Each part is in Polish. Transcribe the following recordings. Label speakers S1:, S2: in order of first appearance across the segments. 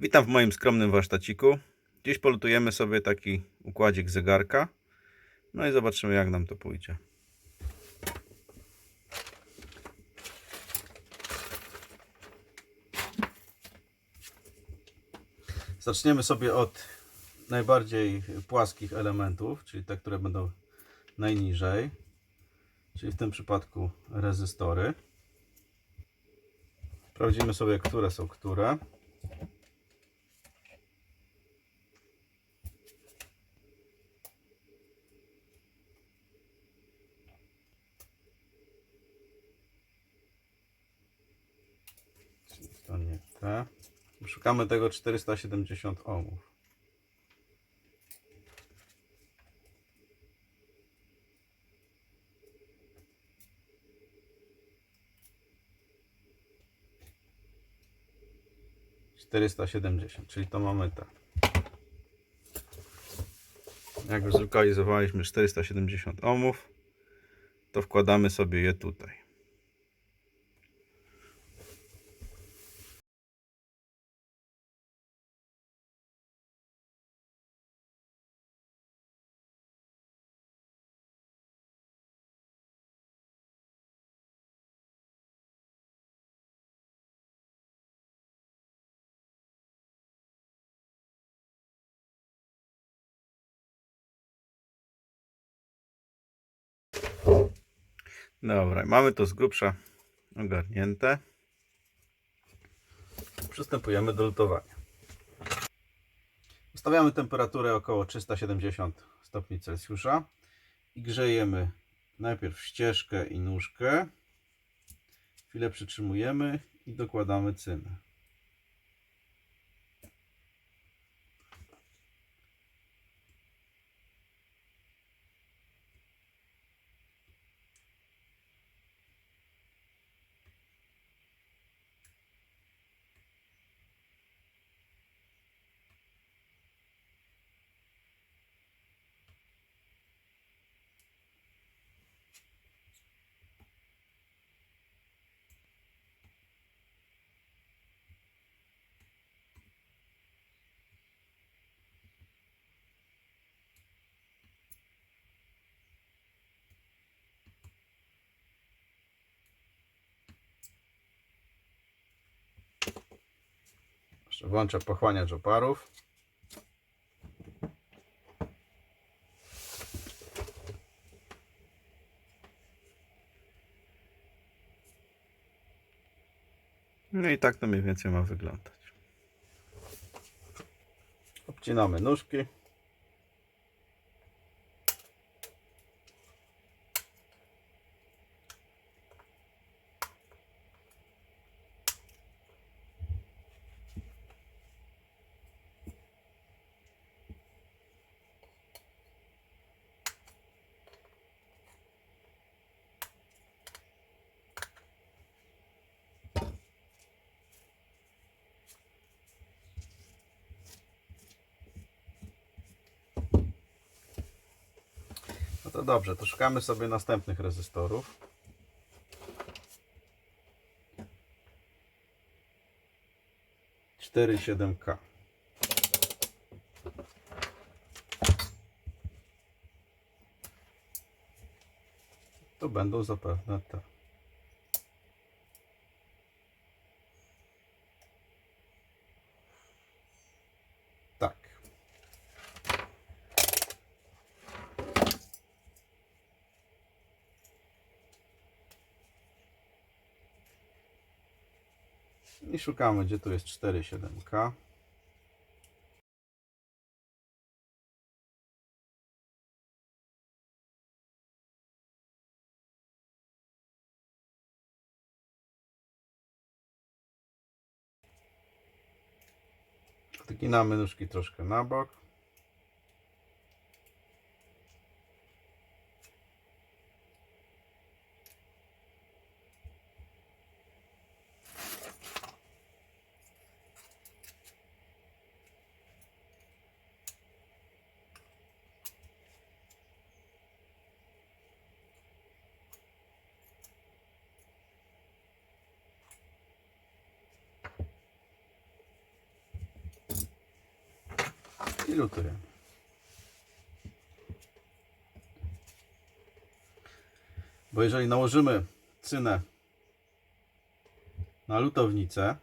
S1: Witam w moim skromnym warsztaciku. Dziś polutujemy sobie taki układzik zegarka. No i zobaczymy jak nam to pójdzie. Zaczniemy sobie od najbardziej płaskich elementów, czyli te, które będą najniżej. Czyli w tym przypadku rezystory. Sprawdzimy sobie, które są które. Czyli to nie te. Szukamy tego 470 ohmów. Czterysta siedemdziesiąt, czyli to mamy te. Jak już zlokalizowaliśmy 470 ohmów, to wkładamy sobie je tutaj. Dobra, mamy to z grubsza ogarnięte. Przystępujemy do lutowania. Ustawiamy temperaturę około 370 stopni Celsjusza i grzejemy najpierw ścieżkę i nóżkę. Chwilę przytrzymujemy i dokładamy cynę. Jeszcze włączę pochłaniacz oparów. No i tak to mniej więcej ma wyglądać. Obcinamy nóżki. No to dobrze, to szukamy sobie następnych rezystorów. Cztery siedem K. To będą zapewne te. Tak. I szukamy, gdzie tu jest 4,7K. Odginamy nóżki troszkę na bok. Lutujemy. Bo jeżeli nałożymy cynę na lutownicę,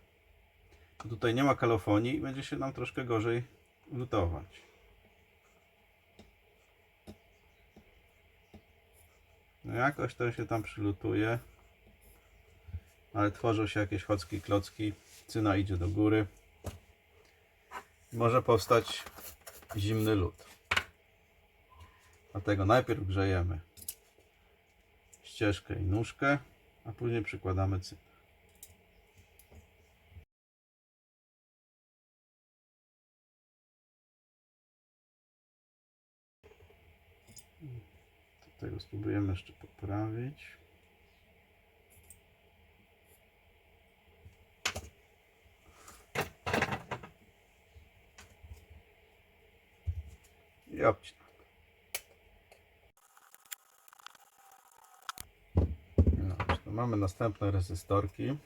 S1: to tutaj nie ma kalofonii i będzie się nam troszkę gorzej lutować. No jakoś to się tam przylutuje. Ale tworzą się jakieś chocki, klocki. Cyna idzie do góry. Może powstać zimny lód. Dlatego najpierw grzejemy ścieżkę i nóżkę, a później przykładamy cynę. Tego spróbujemy jeszcze poprawić. I obcinam. No, mamy następne rezystorki.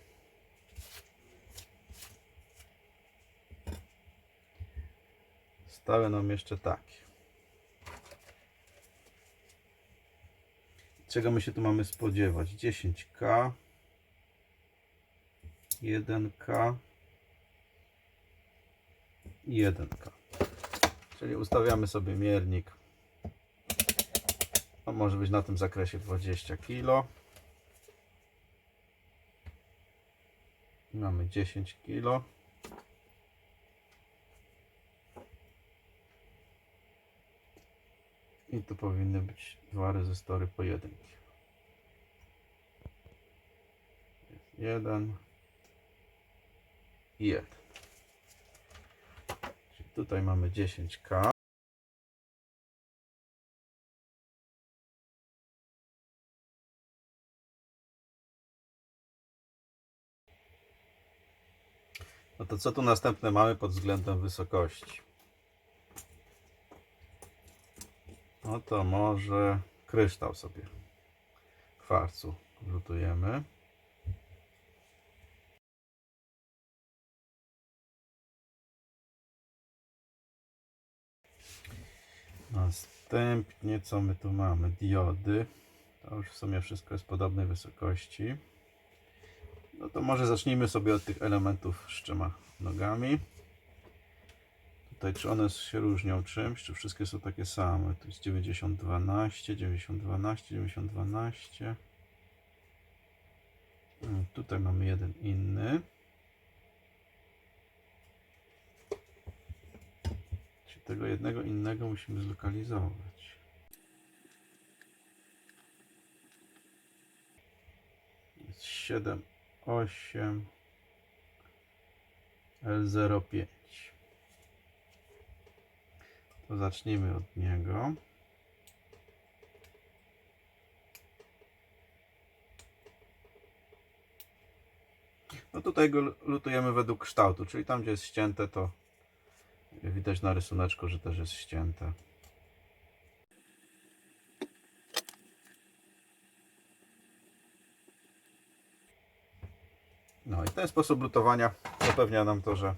S1: Stały nam jeszcze takie. Czego my się tu mamy spodziewać? 10K, 1K i 1K. Czyli ustawiamy sobie miernik. On może być na tym zakresie 20 kg. Mamy 10 kg. I tu powinny być dwa rezystory po 1 kg. Jest jeden i jeden. Tutaj mamy 10K. No to co tu następne mamy pod względem wysokości? No to może kryształ sobie kwarcu lutujemy. Następnie co my tu mamy? Diody. To już w sumie wszystko jest podobnej wysokości. No to może zacznijmy sobie od tych elementów z trzema nogami. Tutaj czy one się różnią czymś, czy wszystkie są takie same? Tu jest 9012, 9012, 9012. Mm, Tutaj mamy jeden inny. Tego jednego innego musimy zlokalizować. Jest 7, 8, L05. To zacznijmy od niego. No tutaj go lutujemy według kształtu, czyli tam gdzie jest ścięte to widać na rysuneczku, że też jest ścięte. No i ten sposób lutowania zapewnia nam to, że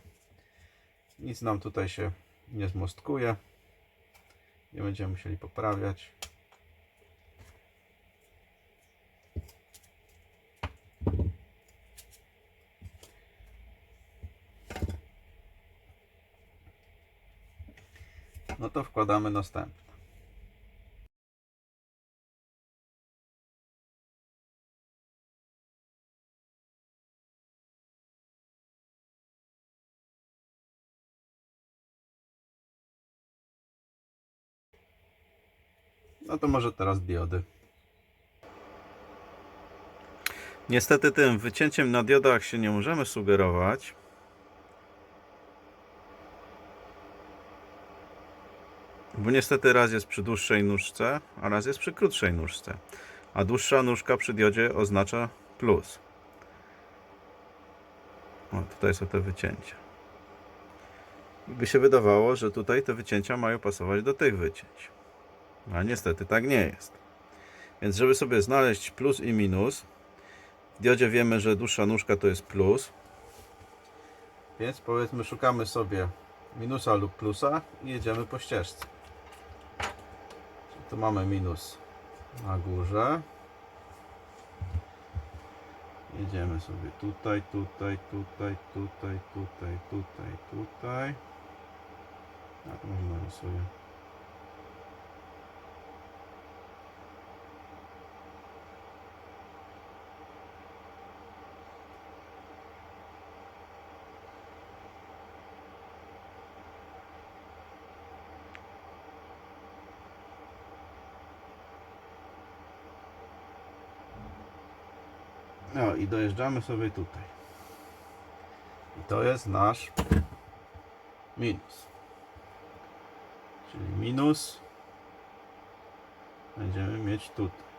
S1: nic nam tutaj się nie zmostkuje. Nie będziemy musieli poprawiać. To wkładamy następne. No to może teraz diody. Niestety tym wycięciem na diodach się nie możemy sugerować. Bo niestety raz jest przy dłuższej nóżce, a raz jest przy krótszej nóżce. A dłuższa nóżka przy diodzie oznacza plus. O, tutaj są te wycięcia. I by się wydawało, że tutaj te wycięcia mają pasować do tych wycięć. A niestety tak nie jest. Więc żeby sobie znaleźć plus i minus, w diodzie wiemy, że dłuższa nóżka to jest plus. Więc powiedzmy szukamy sobie minusa lub plusa i jedziemy po ścieżce. Tu mamy minus na górze. Jedziemy sobie tutaj, tutaj, tutaj, tutaj, tutaj, tutaj, tutaj. Tak, może narysuję. No i dojeżdżamy sobie tutaj. I to jest nasz minus. Czyli minus będziemy mieć tutaj.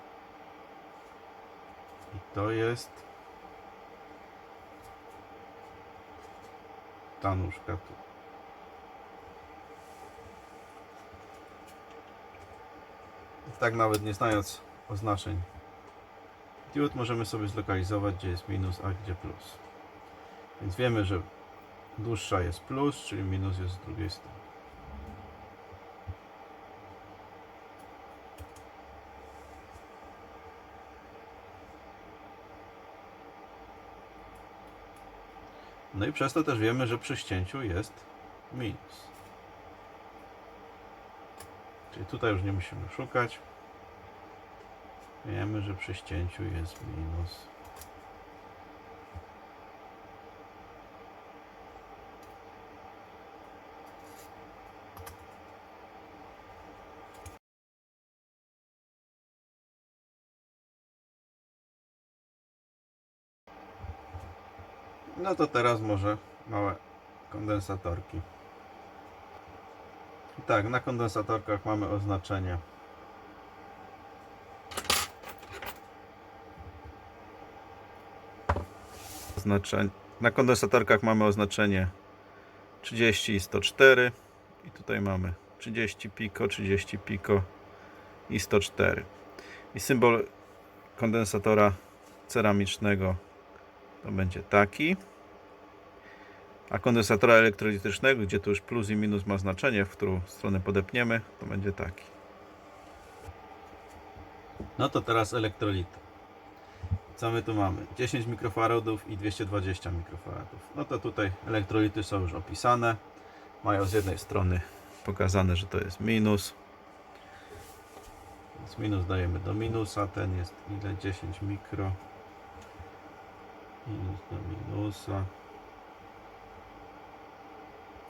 S1: I to jest ta nóżka tu. I tak nawet nie znając oznaczeń diod możemy sobie zlokalizować, gdzie jest minus, a gdzie plus. Więc wiemy, że dłuższa jest plus, czyli minus jest z drugiej strony. No i przez to też wiemy, że przy ścięciu jest minus. Czyli tutaj już nie musimy szukać. Wiemy, że przy ścięciu jest minus. No to teraz może małe kondensatorki. Tak, na kondensatorkach mamy oznaczenie oznaczenie. Na kondensatorkach mamy oznaczenie 30 i 104 i tutaj mamy 30 piko, 30 piko i 104 i symbol kondensatora ceramicznego to będzie taki a kondensatora elektrolitycznego, gdzie tu już plus i minus ma znaczenie, w którą stronę podepniemy, to będzie taki. No to teraz elektrolity. Co my tu mamy? 10 mikrofaradów i 220 mikrofaradów. No to tutaj elektrolity są już opisane. Mają z jednej strony pokazane, że to jest minus. Więc minus dajemy do minusa. Ten jest ile? 10 mikro. Minus do minusa.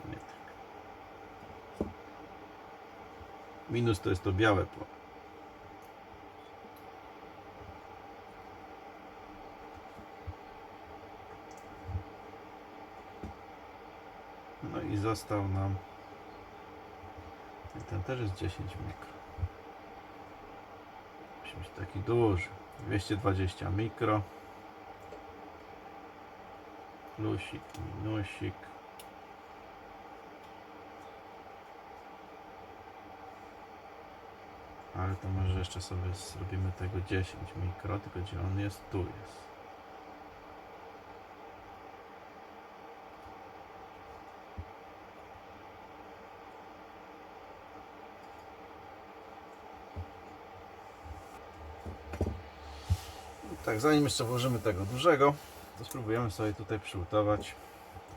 S1: Nie tak. Minus to jest to białe pole. No i został nam i ten też jest 10 mikro. Musi być taki duży. 220 mikro. Plusik, minusik. Ale to może jeszcze sobie zrobimy tego 10 mikro, tylko gdzie on jest? Tu jest. Tak, zanim jeszcze włożymy tego dużego, to spróbujemy sobie tutaj przygotować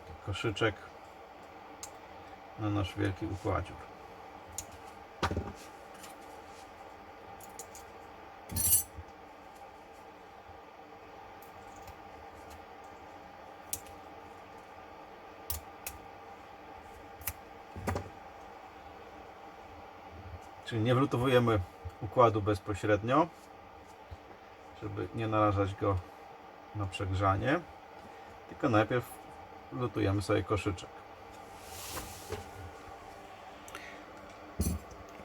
S1: taki koszyczek na nasz wielki układzior. Czyli nie wlutowujemy układu bezpośrednio, żeby nie narażać go na przegrzanie, tylko najpierw lutujemy sobie koszyczek.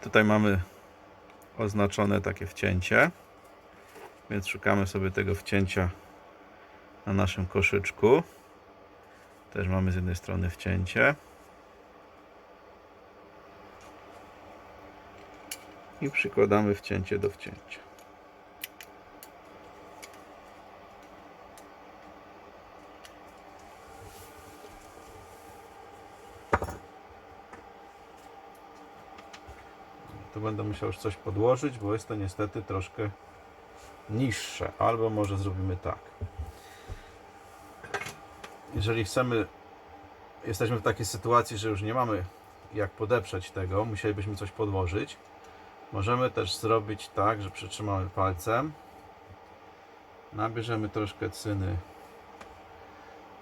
S1: Tutaj mamy oznaczone takie wcięcie, więc szukamy sobie tego wcięcia na naszym koszyczku. Też mamy z jednej strony wcięcie. I przykładamy wcięcie do wcięcia. Będę musiał już coś podłożyć, bo jest to niestety troszkę niższe. Albo może zrobimy tak. Jeżeli chcemy, jesteśmy w takiej sytuacji, że już nie mamy jak podeprzeć tego, musielibyśmy coś podłożyć. Możemy też zrobić tak, że przytrzymamy palcem, nabierzemy troszkę cyny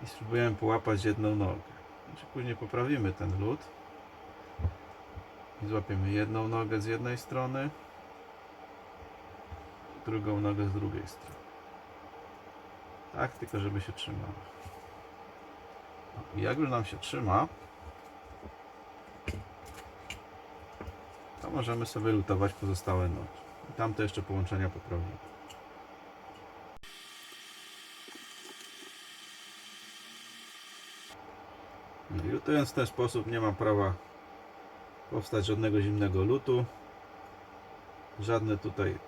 S1: i spróbujemy połapać jedną nogę. Znaczy później poprawimy ten lód i złapiemy jedną nogę z jednej strony, drugą nogę z drugiej strony. Tak, tylko żeby się trzymała. No jak już nam się trzyma, to możemy sobie lutować pozostałe nogi. I tamte jeszcze połączenia poprawimy. No lutując w ten sposób nie ma prawa powstać żadnego zimnego lutu. Żadne tutaj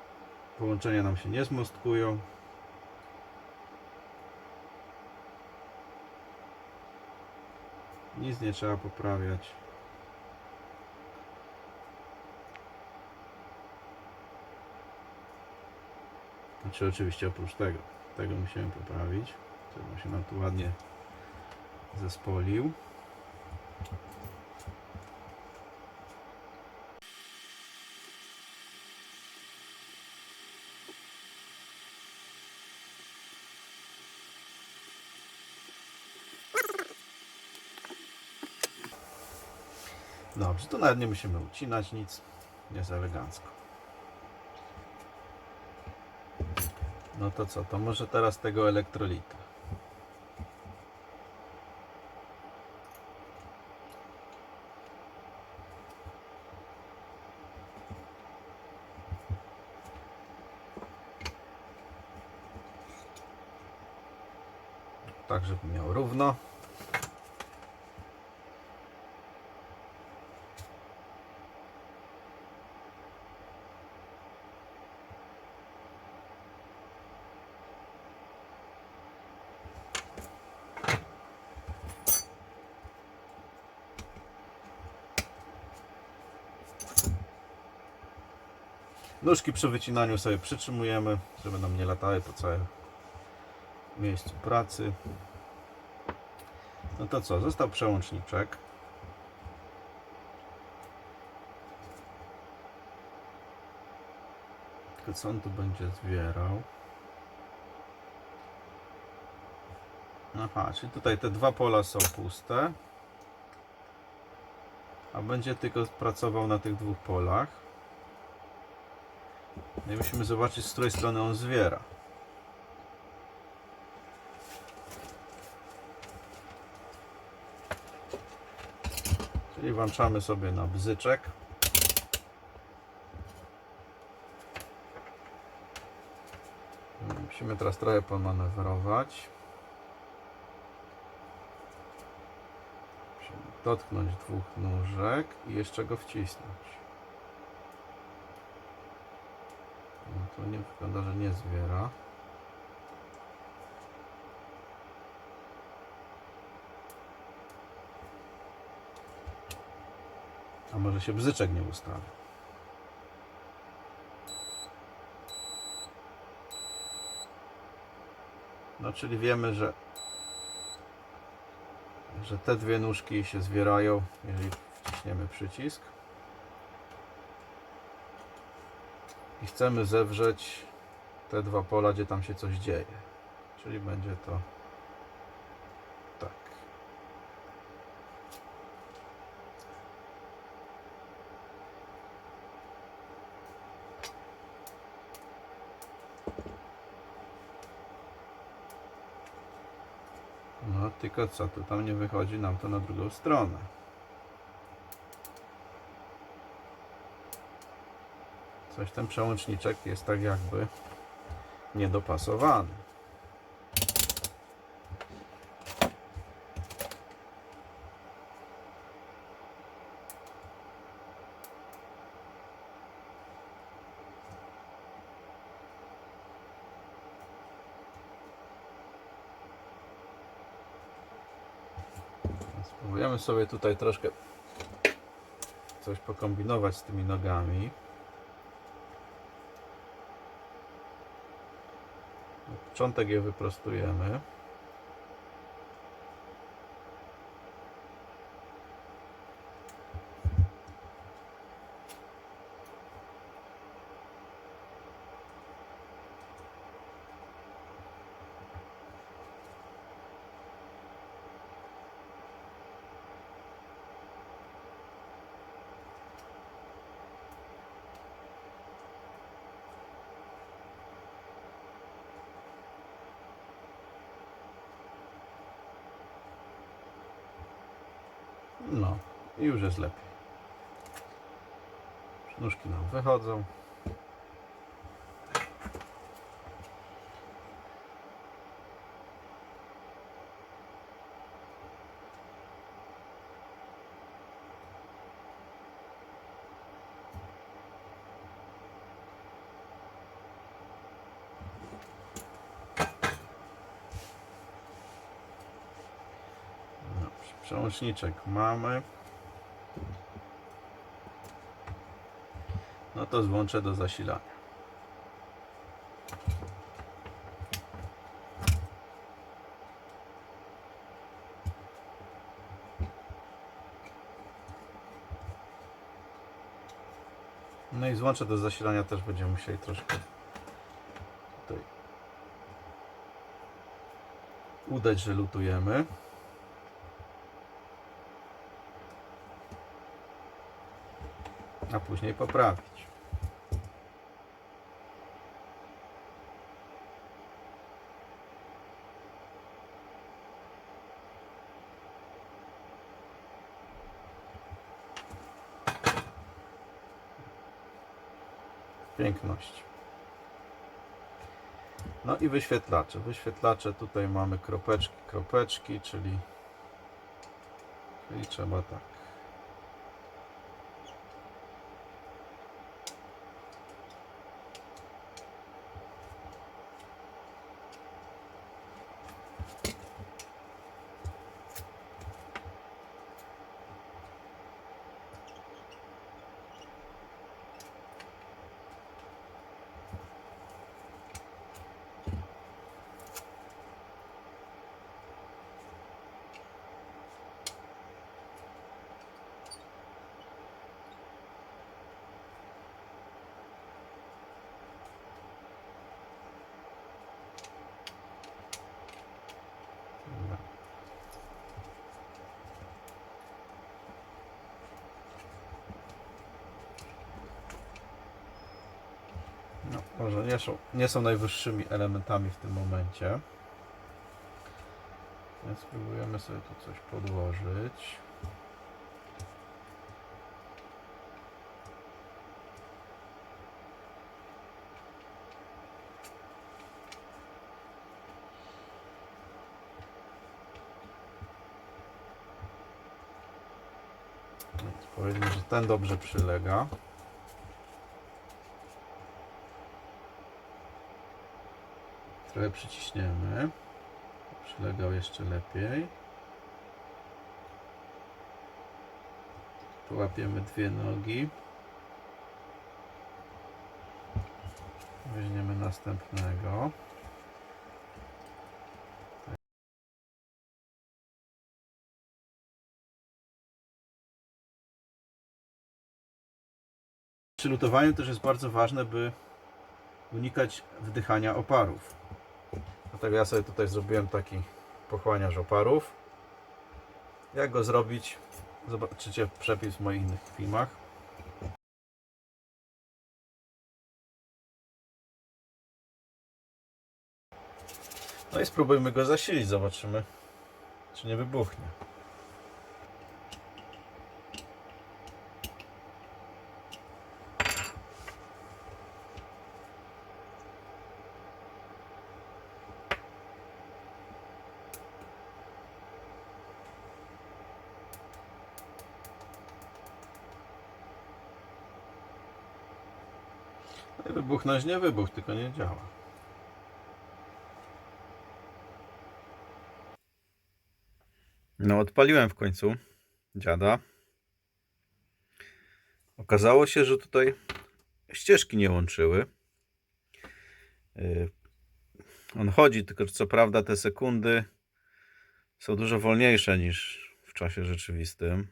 S1: połączenia nam się nie zmostkują. Nic nie trzeba poprawiać. Znaczy oczywiście oprócz tego. Tego musimy poprawić. Żeby się nam tu ładnie zespolił. Dobrze, to nawet nie musimy ucinać nic. Jest elegancko. No to co, to może teraz tego elektrolita. Tak, żeby miał równo. Nóżki przy wycinaniu sobie przytrzymujemy, żeby nam nie latały po całym miejscu pracy. No to co, został przełączniczek. Tylko co on tu będzie zwierał? Aha, czyli tutaj te dwa pola są puste. A będzie tylko pracował na tych dwóch polach. No i musimy zobaczyć, z której strony on zwiera. Czyli włączamy sobie na bzyczek. Musimy teraz trochę pomanewrować. Musimy dotknąć dwóch nóżek i jeszcze go wcisnąć. No to nie wygląda, że nie zwiera. A może się bzyczek nie ustawi? No czyli wiemy, że że te dwie nóżki się zwierają, jeżeli wciśniemy przycisk. I chcemy zewrzeć te dwa pola, gdzie tam się coś dzieje. Czyli będzie to tak. No tylko co, to tam nie wychodzi nam to na drugą stronę. Coś ten przełączniczek jest tak jakby niedopasowany. Spróbujemy sobie tutaj troszkę coś pokombinować z tymi nogami. Początek je wyprostujemy. No i już jest lepiej. Nóżki nam wychodzą. Dobrze, przełączniczek mamy. No to złączę do zasilania. No i złączę do zasilania też będziemy musieli troszkę tutaj udać, że lutujemy. A później poprawić. Piękność. No i wyświetlacze. Wyświetlacze tutaj mamy kropeczki, kropeczki, czyli, czyli trzeba tak. No. No, może nie są, nie są najwyższymi elementami w tym momencie. Więc spróbujemy sobie tu coś podłożyć. Powiedzmy, że ten dobrze przylega. Trochę przyciśniemy. Przylegał jeszcze lepiej. Połapiemy dwie nogi. Weźmiemy następnego. Przy lutowaniu też jest bardzo ważne, by unikać wdychania oparów. Dlatego ja sobie tutaj zrobiłem taki pochłaniacz oparów. Jak go zrobić? Zobaczycie przepis w moich innych filmach. No i spróbujmy go zasilić, zobaczymy czy nie wybuchnie. Wybuchnąć nie wybuch, tylko nie działa. No, odpaliłem w końcu dziada. Okazało się, że tutaj ścieżki nie łączyły. Yy, On chodzi, tylko co prawda te sekundy są dużo wolniejsze niż w czasie rzeczywistym.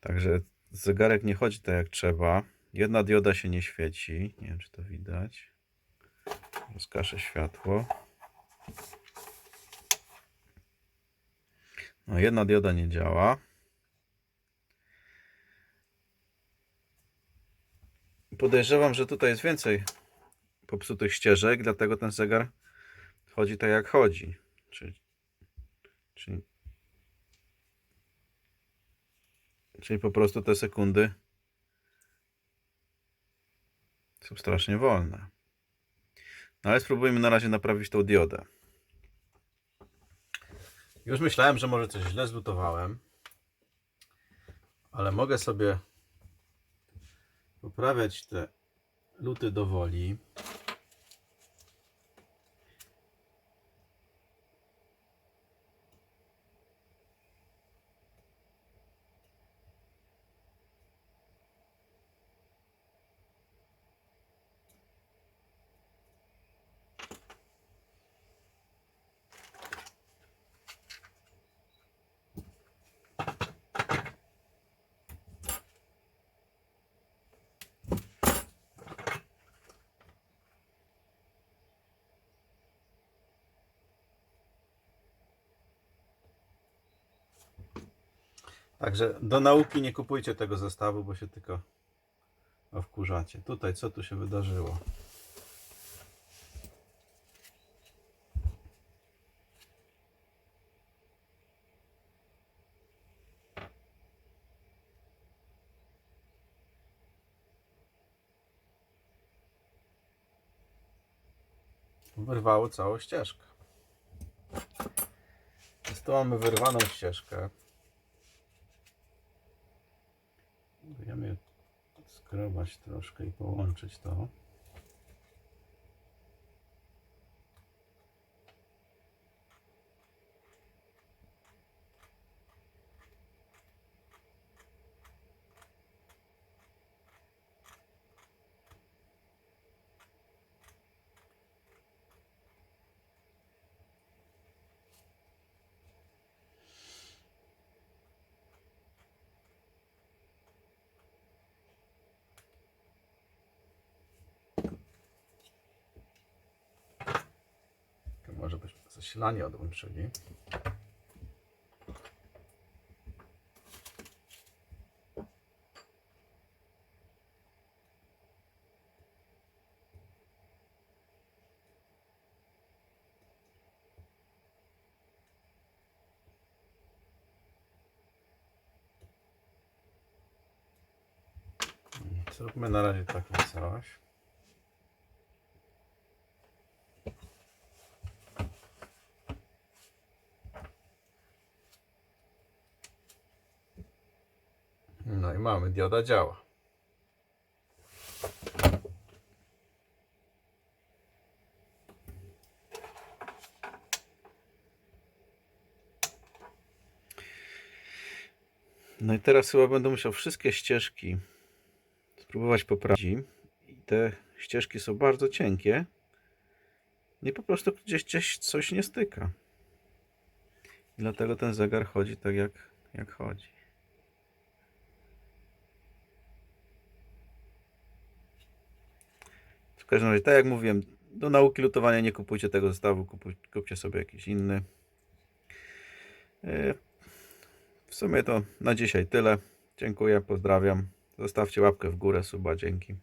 S1: Także zegarek nie chodzi tak jak trzeba. Jedna dioda się nie świeci. Nie wiem, czy to widać. Rozkaszę światło. No, jedna dioda nie działa. Podejrzewam, że tutaj jest więcej popsutych ścieżek, dlatego ten zegar chodzi tak jak chodzi. Czyli, po prostu te sekundy są strasznie wolne. No ale spróbujmy na razie naprawić tą diodę. Już myślałem, że może coś źle zlutowałem, ale mogę sobie poprawiać te luty do woli. Także do nauki nie kupujcie tego zestawu, bo się tylko wkurzacie. Tutaj co tu się wydarzyło? Wyrwało całą ścieżkę. Więc tu mamy wyrwaną ścieżkę. Próbujemy skrobać troszkę i połączyć to. To może zasilanie odłączyli. Zróbmy na razie takie coś. No i mamy, dioda działa. No i teraz chyba będę musiał wszystkie ścieżki spróbować poprawić. I te ścieżki są bardzo cienkie. I po prostu gdzieś, gdzieś coś nie styka. I dlatego ten zegar chodzi tak jak, jak chodzi. Każdym razie, tak jak mówiłem, do nauki lutowania nie kupujcie tego zestawu, kupuj, kupcie sobie jakiś inny. E, W sumie to na dzisiaj tyle. Dziękuję, pozdrawiam. Zostawcie łapkę w górę, suba, dzięki.